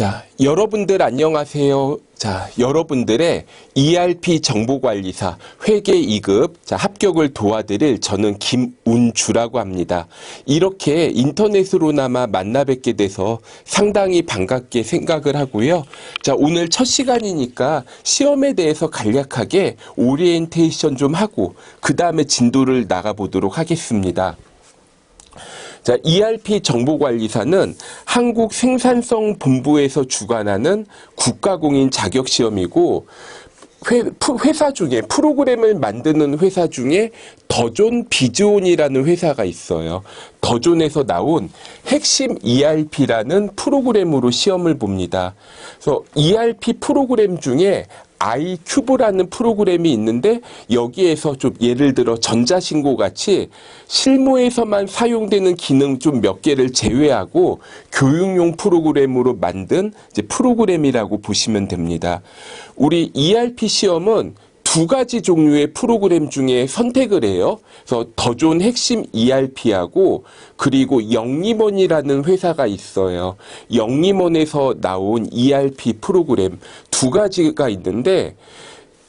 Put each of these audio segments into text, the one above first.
자, 여러분들 안녕하세요. 자, 여러분들의 ERP 정보관리사 회계 2급 자, 합격을 도와드릴 저는 김운주라고 합니다. 이렇게 인터넷으로나마 만나 뵙게 돼서 상당히 반갑게 생각을 하고요. 자, 오늘 첫 시간이니까 시험에 대해서 간략하게 오리엔테이션 좀 하고 그 다음에 진도를 나가보도록 하겠습니다. 자, ERP 정보관리사는 한국 생산성 본부에서 주관하는 국가공인 자격 시험이고 회, 푸- 회사 중에 프로그램을 만드는 회사 중에 더존 비즈온이라는 회사가 있어요. 더존에서 나온 핵심 ERP라는 프로그램으로 시험을 봅니다. 그래서 ERP 프로그램 중에 i큐브라는 프로그램이 있는데 여기에서 좀 예를 들어 전자신고 같이 실무에서만 사용되는 기능 좀 몇 개를 제외하고 교육용 프로그램으로 만든 프로그램이라고 보시면 됩니다. 우리 ERP 시험은 두 가지 종류의 프로그램 중에 선택을 해요. 그래서 더 좋은 핵심 ERP하고 그리고 영림원이라는 회사가 있어요. 영림원에서 나온 ERP 프로그램 두 가지가 있는데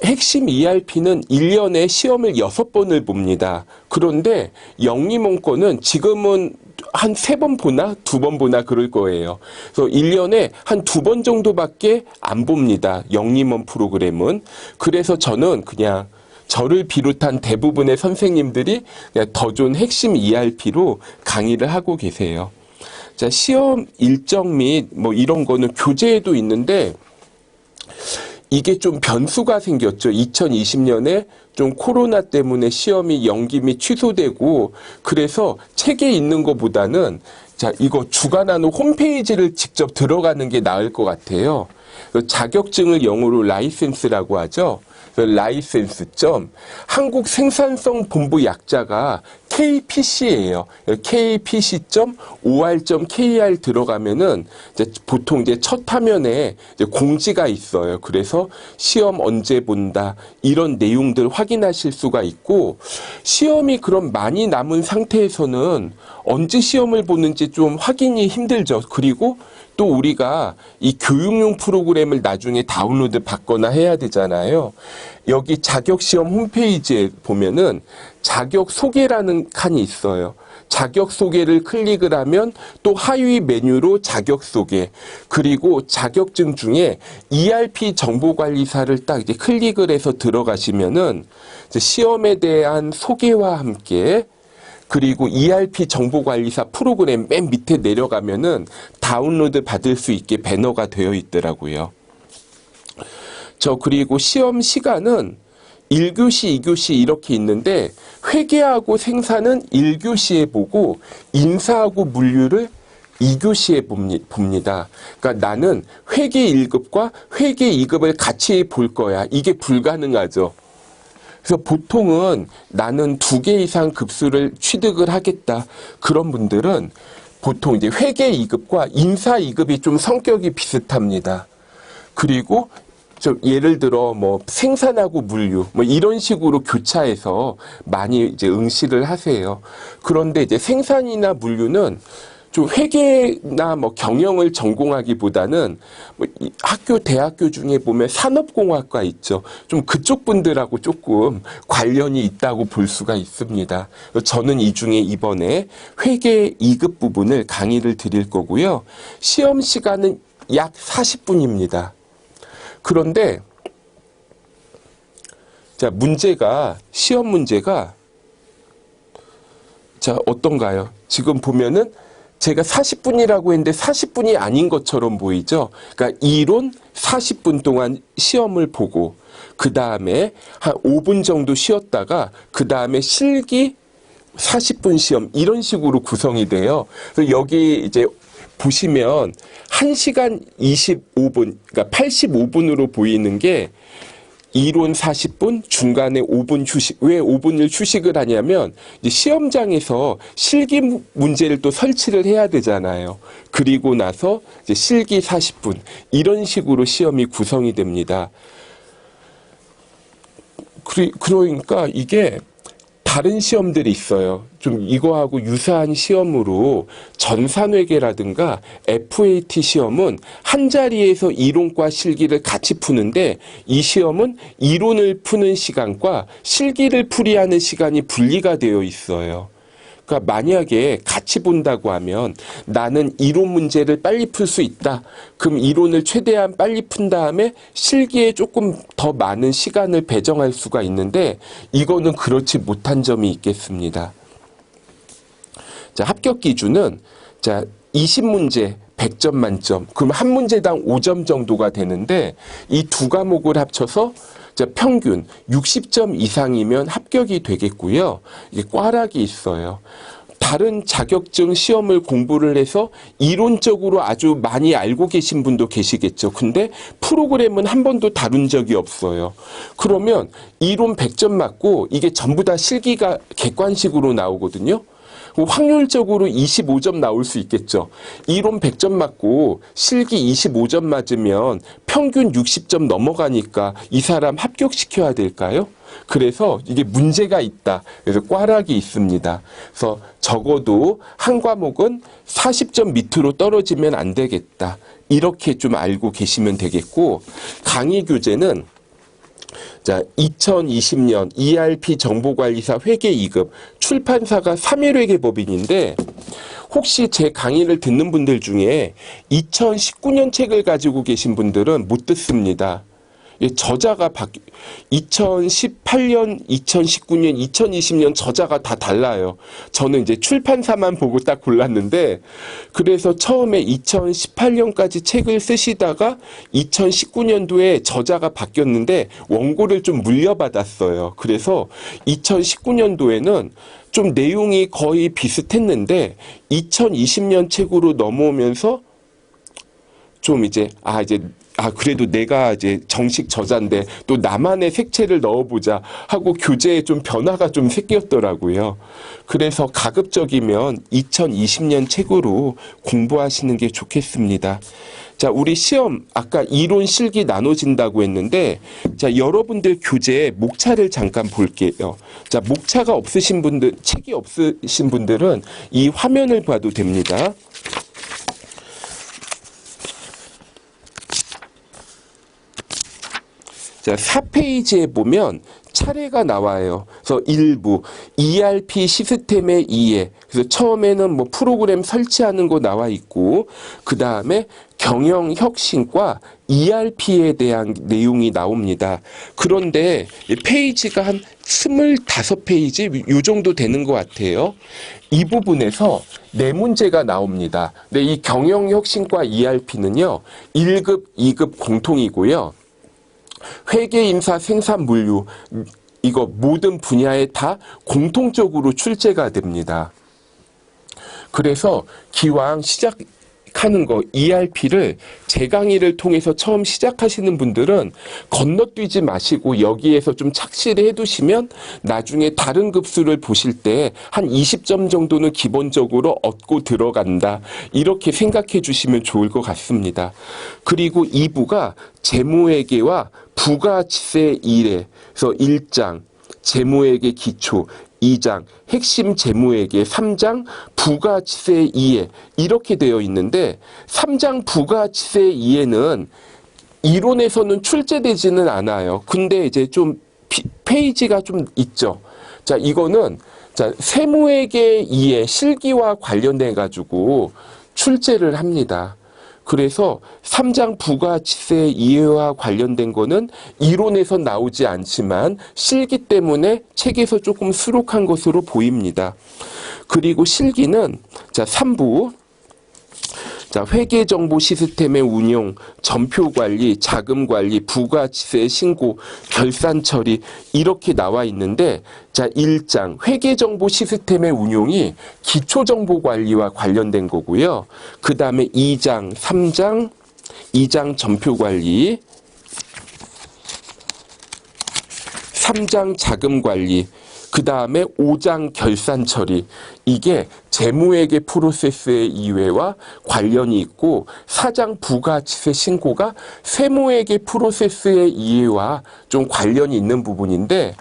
핵심 ERP는 1년에 시험을 6번을 봅니다. 그런데 영림원 거는 지금은 한 세 번 보나 두 번 보나 그럴 거예요. 그래서 1년에 한 두 번 정도밖에 안 봅니다. 영림원 프로그램은. 그래서 저는 그냥 저를 비롯한 대부분의 선생님들이 그냥 더 좋은 핵심 ERP로 강의를 하고 계세요. 자, 시험 일정 및 뭐 이런 거는 교재에도 있는데 이게 좀 변수가 생겼죠. 2020년에 좀 코로나 때문에 시험이 연기 및 취소되고 그래서 책에 있는 것보다는 자, 이거 주관하는 홈페이지를 직접 들어가는 게 나을 것 같아요. 그 자격증을 영어로 라이센스라고 하죠. 그 라이센스 점 한국 생산성 본부 약자가 KPC예요. kpc.or.kr 들어가면은 이제 보통 이제 첫 화면에 이제 공지가 있어요. 그래서 시험 언제 본다 이런 내용들 확인하실 수가 있고 시험이 그럼 많이 남은 상태에서는 언제 시험을 보는지 좀 확인이 힘들죠. 그리고 또 우리가 이 교육용 프로그램을 나중에 다운로드 받거나 해야 되잖아요. 여기 자격시험 홈페이지에 보면은 자격 소개라는 칸이 있어요. 자격 소개를 클릭을 하면 또 하위 메뉴로 자격 소개 그리고 자격증 중에 ERP 정보관리사를 딱 이제 클릭을 해서 들어가시면은 시험에 대한 소개와 함께 그리고 ERP 정보관리사 프로그램 맨 밑에 내려가면은 다운로드 받을 수 있게 배너가 되어 있더라고요. 저 그리고 시험 시간은 1교시, 2교시 이렇게 있는데 회계하고 생산은 1교시에 보고 인사하고 물류를 2교시에 봅니다. 그러니까 나는 회계 1급과 회계 2급을 같이 볼 거야. 이게 불가능하죠. 그래서 보통은 나는 두 개 이상 급수를 취득을 하겠다. 그런 분들은 보통 이제 회계 2급과 인사 2급이 좀 성격이 비슷합니다. 그리고 좀 예를 들어 뭐 생산하고 물류 뭐 이런 식으로 교차해서 많이 이제 응시를 하세요. 그런데 이제 생산이나 물류는 좀 회계나 뭐 경영을 전공하기보다는 뭐 학교 대학교 중에 보면 산업공학과 있죠. 좀 그쪽 분들하고 조금 관련이 있다고 볼 수가 있습니다. 저는 이 중에 이번에 회계 2급 부분을 강의를 드릴 거고요. 시험 시간은 약 40분입니다. 그런데 자 문제가 시험 문제가 자 어떤가요? 지금 보면은 제가 40분이라고 했는데 40분이 아닌 것처럼 보이죠. 그러니까 이론 40분 동안 시험을 보고 그 다음에 한 5분 정도 쉬었다가 그 다음에 실기 40분 시험 이런 식으로 구성이 돼요. 그래서 여기 이제 보시면 1시간 25분, 그러니까 85분으로 보이는 게 이론 40분, 중간에 5분 휴식. 왜 5분을 휴식을 하냐면 시험장에서 실기 무- 문제를 또 설치를 해야 되잖아요. 그리고 나서 실기 40분 이런 식으로 시험이 구성이 됩니다. 그러니까 이게 다른 시험들이 있어요. 좀 이거하고 유사한 시험으로 전산회계라든가 FAT 시험은 한 자리에서 이론과 실기를 같이 푸는데 이 시험은 이론을 푸는 시간과 실기를 풀이하는 시간이 분리가 되어 있어요. 그러니까 만약에 같이 본다고 하면 나는 이론 문제를 빨리 풀 수 있다. 그럼 이론을 최대한 빨리 푼 다음에 실기에 조금 더 많은 시간을 배정할 수가 있는데 이거는 그렇지 못한 점이 있겠습니다. 자, 합격 기준은 자, 20문제 100점 만점. 그럼 한 문제당 5점 정도가 되는데 이 두 과목을 합쳐서 자, 평균 60점 이상이면 합격이 되겠고요. 이게 꽈락이 있어요. 다른 자격증 시험을 공부를 해서 이론적으로 아주 많이 알고 계신 분도 계시겠죠. 근데 프로그램은 한 번도 다룬 적이 없어요. 그러면 이론 100점 맞고 이게 전부 다 실기가 객관식으로 나오거든요. 확률적으로 25점 나올 수 있겠죠. 이론 100점 맞고 실기 25점 맞으면 평균 60점 넘어가니까 이 사람 합격시켜야 될까요? 그래서 이게 문제가 있다. 그래서 꽈락이 있습니다. 그래서 적어도 한 과목은 40점 밑으로 떨어지면 안 되겠다. 이렇게 좀 알고 계시면 되겠고 강의 교재는 자, 2020년 ERP 정보관리사 회계 2급 출판사가 3일 회계법인인데 혹시 제 강의를 듣는 분들 중에 2019년 책을 가지고 계신 분들은 못 듣습니다. 예, 저자가 바뀌 2018년, 2019년, 2020년 저자가 다 달라요. 저는 이제 출판사만 보고 딱 골랐는데 그래서 처음에 2018년까지 책을 쓰시다가 2019년도에 저자가 바뀌었는데 원고를 좀 물려받았어요. 그래서 2019년도에는 좀 내용이 거의 비슷했는데 2020년 책으로 넘어오면서 좀 이제 아 이제 아 그래도 내가 이제 정식 저자인데 또 나만의 색채를 넣어보자 하고 교재에 좀 변화가 좀 생겼더라고요. 그래서 가급적이면 2020년 책으로 공부하시는 게 좋겠습니다. 자, 우리 시험 아까 이론 실기 나눠진다고 했는데 자, 여러분들 교재에 목차를 잠깐 볼게요. 자, 목차가 없으신 분들, 책이 없으신 분들은 이 화면을 봐도 됩니다. 자, 4페이지에 보면 차례가 나와요. 그래서 일부 ERP 시스템의 이해. 그래서 처음에는 뭐 프로그램 설치하는 거 나와 있고 그 다음에 경영 혁신과 ERP에 대한 내용이 나옵니다. 그런데 이 페이지가 한 25페이지 요 정도 되는 것 같아요. 이 부분에서 네 문제가 나옵니다. 근데 이 경영 혁신과 ERP는요. 1급, 2급 공통이고요. 회계, 임사, 생산, 물류 이거 모든 분야에 다 공통적으로 출제가 됩니다. 그래서 기왕 시작 하는 거 ERP를 제 강의를 통해서 처음 시작하시는 분들은 건너뛰지 마시고 여기에서 좀 착실히 해두시면 나중에 다른 급수를 보실 때 한 20점 정도는 기본적으로 얻고 들어간다. 이렇게 생각해 주시면 좋을 것 같습니다. 그리고 2부가 재무회계와 부가치세 일에 그래서 1장 재무회계 기초 2장 핵심 재무회계 3장 부가치세 이해 이렇게 되어 있는데 3장 부가치세 이해는 이론에서는 출제되지는 않아요. 근데 이제 좀 피- 페이지가 좀 있죠. 자, 이거는 자, 세무회계 이해 실기와 관련돼 가지고 출제를 합니다. 그래서 3장 부가치세 이해와 관련된 거는 이론에서 나오지 않지만 실기 때문에 책에서 조금 수록한 것으로 보입니다. 그리고 실기는 자, 3부 자, 회계 정보 시스템의 운용, 전표 관리, 자금 관리, 부가치세 신고, 결산 처리 이렇게 나와 있는데 자, 1장 회계 정보 시스템의 운용이 기초 정보 관리와 관련된 거고요. 그다음에 2장, 3장 2장 전표 관리 3장 자금 관리, 그 다음에 5장 결산 처리. 이게 재무회계 프로세스의 이외와 관련이 있고 4장 부가치세 신고가 세무회계 프로세스의 이해와 좀 관련이 있는 부분인데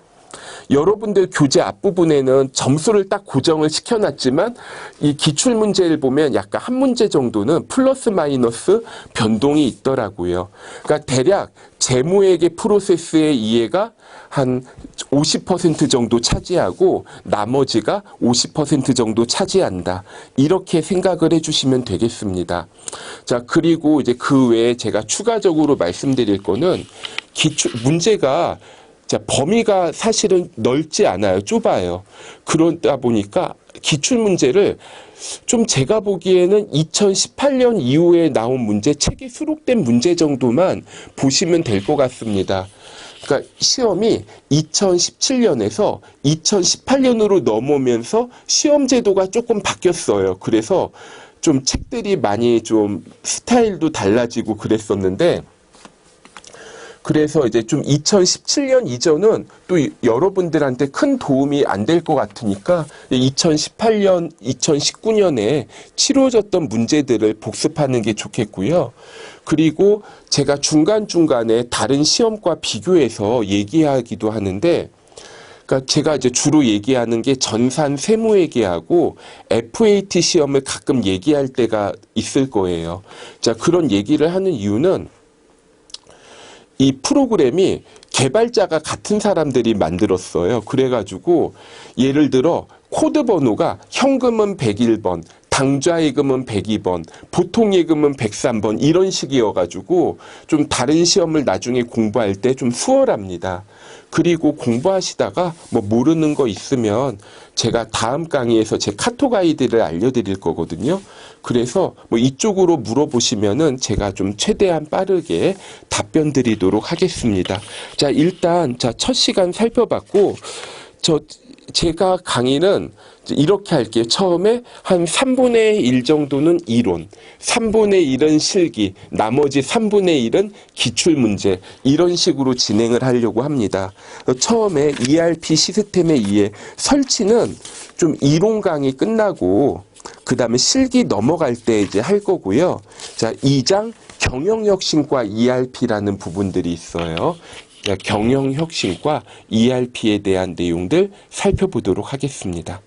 여러분들 교재 앞부분에는 점수를 딱 고정을 시켜놨지만 이 기출 문제를 보면 약간 한 문제 정도는 플러스 마이너스 변동이 있더라고요. 그러니까 대략 재무회계 프로세스의 이해가 한 50% 정도 차지하고 나머지가 50% 정도 차지한다. 이렇게 생각을 해주시면 되겠습니다. 자, 그리고 이제 그 외에 제가 추가적으로 말씀드릴 거는 기출, 문제가 자, 범위가 사실은 넓지 않아요. 좁아요. 그러다 보니까 기출 문제를 좀 제가 보기에는 2018년 이후에 나온 문제, 책에 수록된 문제 정도만 보시면 될 것 같습니다. 그러니까 시험이 2017년에서 2018년으로 넘어오면서 시험 제도가 조금 바뀌었어요. 그래서 좀 책들이 많이 좀 스타일도 달라지고 그랬었는데 그래서 이제 좀 2017년 이전은 또 이- 여러분들한테 큰 도움이 안 될 것 같으니까 2018년, 2019년에 치러졌던 문제들을 복습하는 게 좋겠고요. 그리고 제가 중간중간에 다른 시험과 비교해서 얘기하기도 하는데 그러니까 제가 이제 주로 얘기하는 게 전산 세무회계하고 FAT 시험을 가끔 얘기할 때가 있을 거예요. 자, 그런 얘기를 하는 이유는 이 프로그램이 개발자가 같은 사람들이 만들었어요. 그래가지고 예를 들어 코드 번호가 현금은 101번, 당좌예금은 102번, 보통예금은 103번 이런 식이어가지고 좀 다른 시험을 나중에 공부할 때 좀 수월합니다. 그리고 공부하시다가 뭐 모르는 거 있으면 제가 다음 강의에서 제 카톡 아이디를 알려드릴 거거든요. 그래서 뭐 이쪽으로 물어보시면은 제가 좀 최대한 빠르게 답변 드리도록 하겠습니다. 자, 일단 자, 첫 시간 살펴봤고 저 제가 강의는 이렇게 할게요. 처음에 한 3분의 1 정도는 이론, 3분의 1은 실기, 나머지 3분의 1은 기출문제, 이런 식으로 진행을 하려고 합니다. 처음에 ERP 시스템의 이해, 설치는 좀 이론 강의 끝나고, 그 다음에 실기 넘어갈 때 이제 할 거고요. 자, 2장 경영혁신과 ERP라는 부분들이 있어요. 자, 경영혁신과 ERP에 대한 내용들 살펴보도록 하겠습니다.